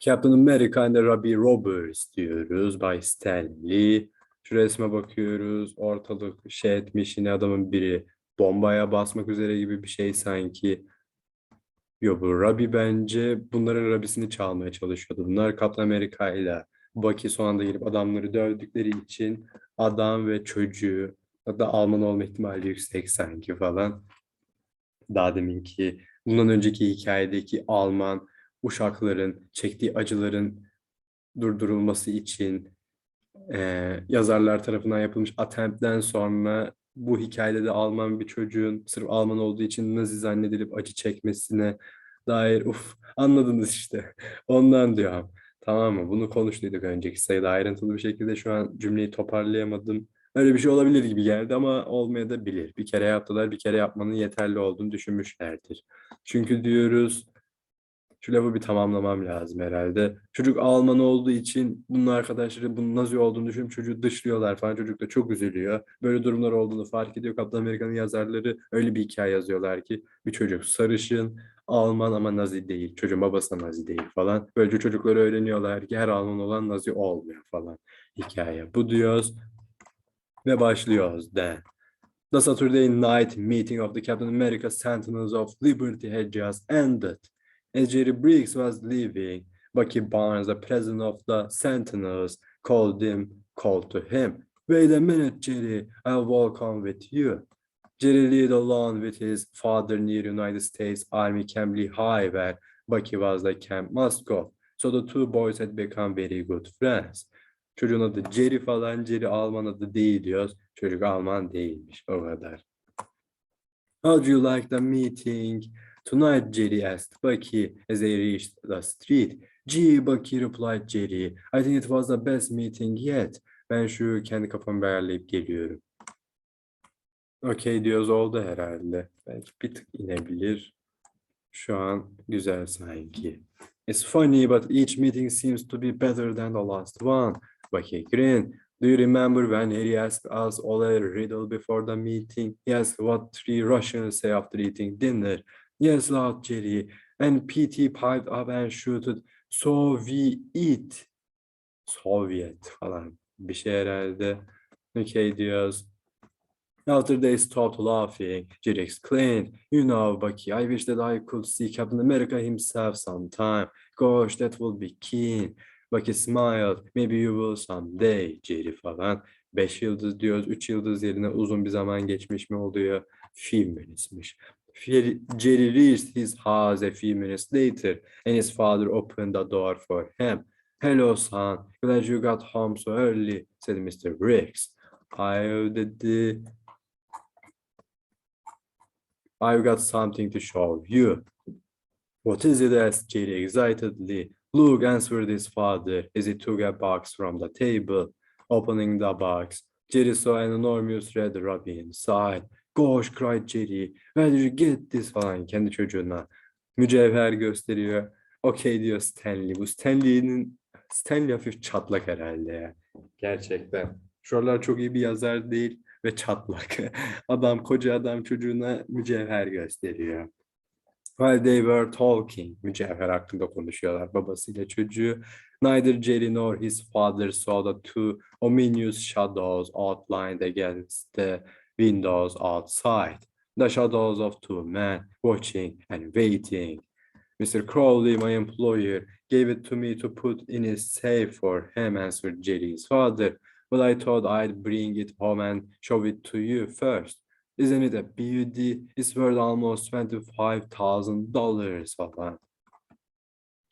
Captain America and Robbie Roberts diyoruz. Bay Stanley. Şu resme bakıyoruz. Ortalık şey etmiş yine adamın biri bombaya basmak üzere gibi bir şey sanki. Yok bu Robbie bence bunların Robbie'sini çalmaya çalışıyordu. Bunlar Captain America ile Bucky son anda gelip adamları dövdükleri için adam ve çocuğu hatta Alman olma ihtimali yüksek sanki falan. Daha deminki bundan önceki hikayedeki Alman uşakların çektiği acıların durdurulması için eee, yazarlar tarafından yapılmış attempt'ten sonra bu hikayede de Alman bir çocuğun sırf Alman olduğu için Nazi zannedilip acı çekmesine dair uf anladınız işte. Ondan diyorum. Tamam mı? Bunu konuştuyduk önceki sayıda ayrıntılı bir şekilde şu an cümleyi toparlayamadım. Öyle bir şey olabilir gibi geldi ama olmayabilir. Bir kere yaptılar, bir kere yapmanın yeterli olduğunu düşünmüşlerdir. Çünkü diyoruz şu lafı bir tamamlamam lazım herhalde. Çocuk Alman olduğu için bunun arkadaşları bunun Nazi olduğunu düşünüp çocuğu dışlıyorlar falan. Çocuk da çok üzülüyor. Böyle durumlar olduğunu fark ediyor. Kaptan Amerika'nın yazarları öyle bir hikaye yazıyorlar ki bir çocuk sarışın, Alman ama Nazi değil. Çocuğun babası da Nazi değil falan. Böylece çocukları öğreniyorlar ki her Alman olan Nazi olmuyor falan hikaye. Bu diyoruz ve başlıyoruz de. The Saturday night meeting of the Captain America Sentinels of Liberty had just ended. As Jerry Briggs was leaving, Bucky Barnes, the president of the Sentinels, called him, called to him. Wait a minute, Jerry, I'll walk on with you. Jerry lived alone with his father near United States Army Camp Lehigh, where Bucky was the camp mascot. So the two boys had become very good friends. Çocuğun adı Jerry falan, Jerry Alman adı değil diyoruz. Çocuk Alman değilmiş, o kadar. How do you like the meeting? Tonight, Jerry asked Bucky as they reached the street. Gee, Bucky replied Jerry. I think it was the best meeting yet. Ben şu kendi kafamı ayarlayıp geliyorum. Okey diyoruz oldu herhalde. Belki bir tık inebilir. Şu an güzel sanki. It's funny but each meeting seems to be better than the last one. Bucky grinned. Do you remember when Harry asked us all a riddle before the meeting? He asked what three Russians say after eating dinner. Yes, laughed Jerry. And PT piped up and shouted, so we eat. Soviet falan bir şey herhalde. Okay diyoruz. After they stopped laughing, Jerry exclaimed, You know, Bucky, I wish that I could see Captain America himself sometime. Gosh, that would be keen. Bucky smiled. Maybe you will someday, Jerry falan. Beş yıldız diyoruz. Üç yıldız yerine uzun bir zaman geçmiş mi oluyor? Few minutesmiş. Jerry reached his house a few minutes later, and his father opened the door for him. Hello, son. Glad you got home so early, said Mr. Briggs. I've, the, I've got something to show you. What is it? asked Jerry excitedly. Look, answered his father as he took a box from the table. Opening the box, Jerry saw an enormous red ruby inside. Gosh, cried Jerry. Where did you get this falan kendi çocuğuna. Mücevher gösteriyor. Okey diyor Stanley. Bu Stanley'nin Stanley hafif çatlak herhalde ya. Gerçekten. Şu aralar çok iyi bir yazar değil ve çatlak. Adam koca adam çocuğuna mücevher gösteriyor. While they were talking, mücevher hakkında konuşuyorlar babasıyla çocuğu. Neither Jerry nor his father saw the two ominous shadows outlined against the windows outside. The shadows of two men watching and waiting. Mr. Crowley, my employer, gave it to me to put in his safe for him, answered Jerry's father. But I thought I'd bring it home and show it to you first. Isn't it a beauty? It's worth almost $25,000 falan.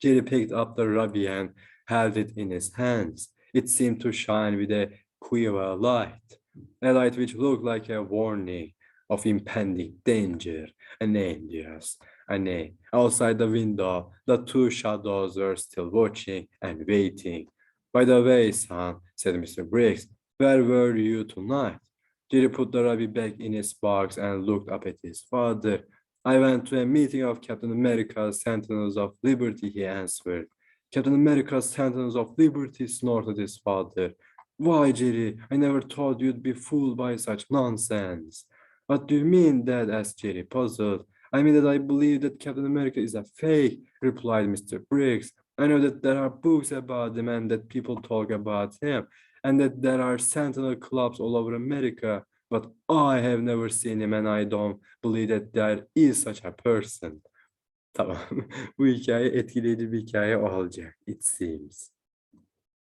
Jerry picked up the ruby and held it in his hands. It seemed to shine with a queer light, a light which looked like a warning of impending danger. A name, yes, a. Outside the window, the two shadows were still watching and waiting. By the way, son, said Mr. Briggs, where were you tonight? Jerry put the ruby back in his box and looked up at his father. I went to a meeting of Captain America's Sentinels of Liberty, he answered. Captain America's Sentinels of Liberty, snorted his father. Why, Jerry, I never thought you'd be fooled by such nonsense. What do you mean, Dad? asked Jerry, puzzled. I mean that I believe that Captain America is a fake, replied Mr. Briggs. I know that there are books about him and that people talk about him and that there are sentinel clubs all over America, but I have never seen him and I don't believe that there is such a person. Tamam. Bu hikaye etkileyici bir hikaye olacak. It seems.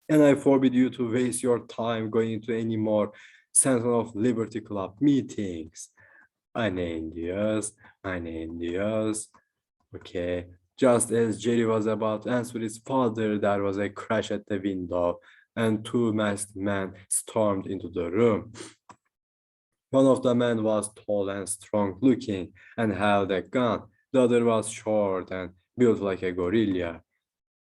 And I forbid you to waste your time going to any more Sentinel of Liberty Club meetings. Aynen diyoruz. Aynen diyoruz. Okay. Just as Jerry was about to answer his father, there was a crash at the window and two masked men stormed into the room. One of the men was tall and strong looking and held a gun. The other was short and built like a gorilla.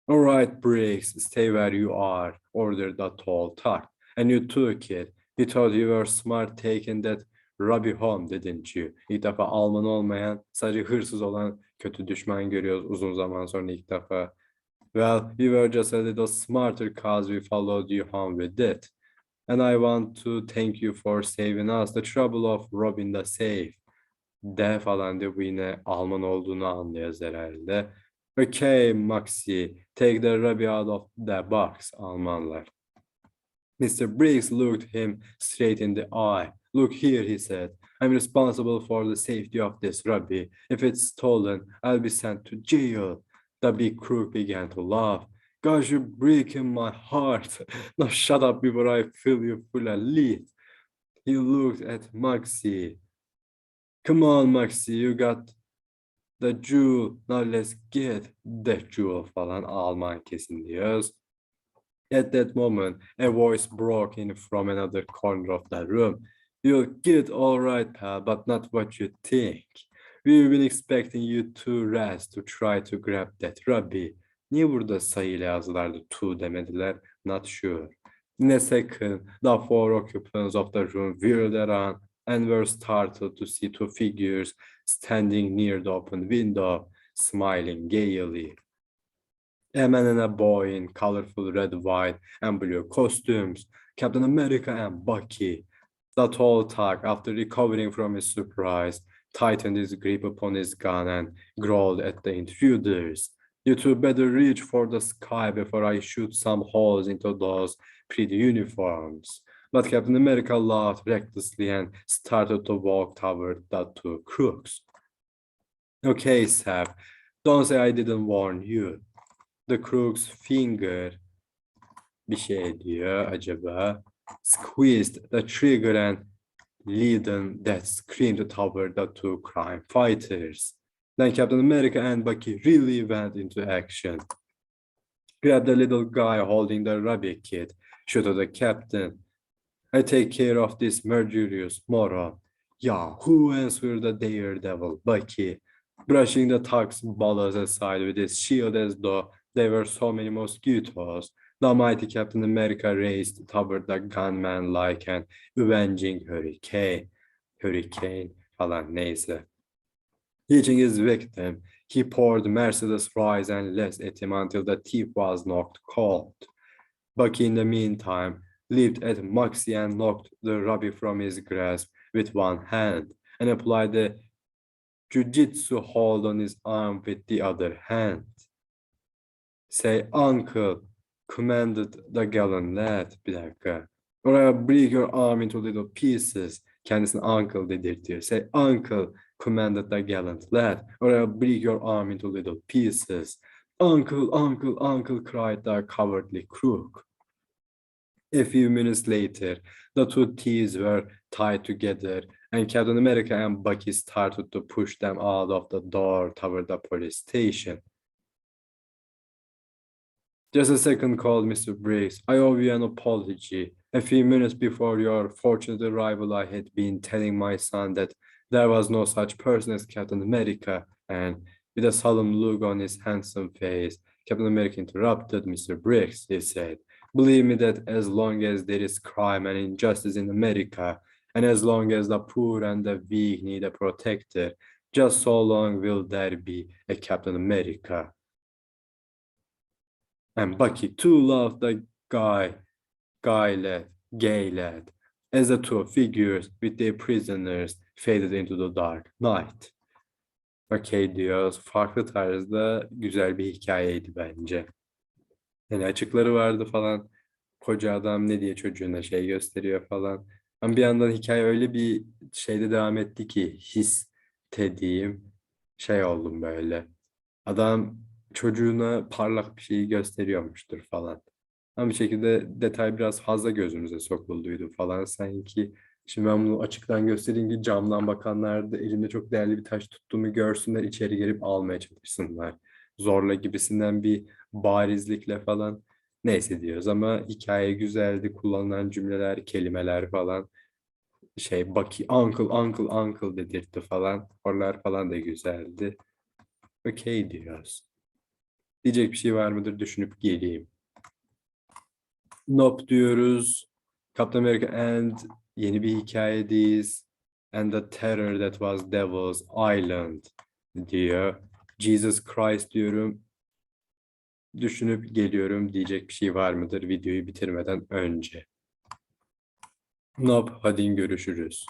All right, Briggs, stay where you are, ordered the tall Tuck. And you too, kid. You thought you were smart taking that Robbie home, didn't you? İlk defa Alman olmayan, sadece hırsız olan kötü düşman görüyoruz uzun zaman sonra ilk defa. Well, we were just a little smarter cause we followed you home with it. And I want to thank you for saving us the trouble of robbing the safe. De falan diyor bu yine Alman olduğunu anlıyoruz herhalde. Okay, Maxi, take the Robbie out of the box, Almanlar. Mr. Briggs looked him straight in the eye. Look here, he said. I'm responsible for the safety of this Robbie. If it's stolen, I'll be sent to jail. The big crook began to laugh. Gosh, you're breaking my heart. now shut up before I fill you full of lead. He looked at Maxi. Come on, Maxi, you got the jewel. Now let's get that jewel falan Alman kesin diyoruz. At that moment, a voice broke in from another corner of the room. You'll get all right, pal, but not what you think. We've been expecting you to rest to try to grab that Robbie. Niye burada sayıyla yazdılar da to demediler? Not sure. In a second, the four occupants of the room whirled around and were startled to see two figures standing near the open window, smiling gaily. A man and a boy in colorful red, white, and blue costumes, Captain America and Bucky. The tall Tuck, after recovering from his surprise, tightened his grip upon his gun and growled at the intruders. You two better reach for the sky before I shoot some holes into those pretty uniforms. But Captain America laughed recklessly and started to walk toward the two crooks. Okay, Sap, don't say I didn't warn you. The crook's finger bir şey diyor acaba. Squeezed the trigger and leaden that screamed toward the two crime fighters. Then Captain America and Bucky really went into action. Grab the little guy holding the rabbit kid, shoot at the captain. I take care of this murderous moron. Yeah, who answered the daredevil, Bucky, brushing the tuck's balls aside with his shield as though they were so many mosquitoes. The mighty Captain America raced toward the gunman like an avenging hurricane. Hurricane falan neyse. Hitching his victim, he poured merciless fries and less at him until the thief was knocked cold. Bucky, in the meantime, leaped at Moxie and knocked the Robbie from his grasp with one hand and applied the jujitsu hold on his arm with the other hand. Say, uncle, commanded the gallant lad. Bir dakika. Or I'll break your arm into little pieces. Kendisine uncle did dedirtiyor. Say, uncle, commanded the gallant lad, or I'll break your arm into little pieces. Uncle, uncle, uncle, cried the cowardly crook. A few minutes later, the two thieves were tied together, and Captain America and Bucky started to push them out of the door toward the police station. Just a second call, Mr. Briggs. I owe you an apology. A few minutes before your fortunate arrival, I had been telling my son that there was no such person as Captain America, and with a solemn look on his handsome face, Captain America interrupted Mr. Briggs. He said, Believe me that as long as there is crime and injustice in America, and as long as the poor and the weak need a protector, just so long will there be a Captain America. And Bucky too loved the guy, guy lad, gay lad, as the two figures with their prisoners faded into the dark night. Okay diyoruz. Farklı tarzda güzel bir hikayeydi bence. Yani açıkları vardı falan. Koca adam ne diye çocuğuna şey gösteriyor falan. Ama bir yandan hikaye öyle bir şeyde devam etti ki his dediğim şey oldum böyle. Adam çocuğuna parlak bir şeyi gösteriyormuştur falan. Ama bir şekilde detay biraz fazla gözümüze sokulduydu falan sanki. Şimdi ben bunu açıktan göstereyim ki camdan bakanlar da elimde çok değerli bir taş tuttuğumu görsünler, içeri girip almaya çalışsınlar. Zorla gibisinden bir barizlikle falan. Neyse diyoruz ama hikaye güzeldi. Kullanılan cümleler, kelimeler falan. Şey Baki, uncle, uncle, uncle dedirtti falan. Oralar falan da güzeldi. Okey diyoruz. Diyecek bir şey var mıdır düşünüp geleyim. Nope diyoruz. Captain America and yeni bir hikayedeyiz. And the terror that was Devil's Island diyor. Jesus Christ diyorum. Düşünüp geliyorum diyecek bir şey var mıdır videoyu bitirmeden önce. Nope, hadi görüşürüz.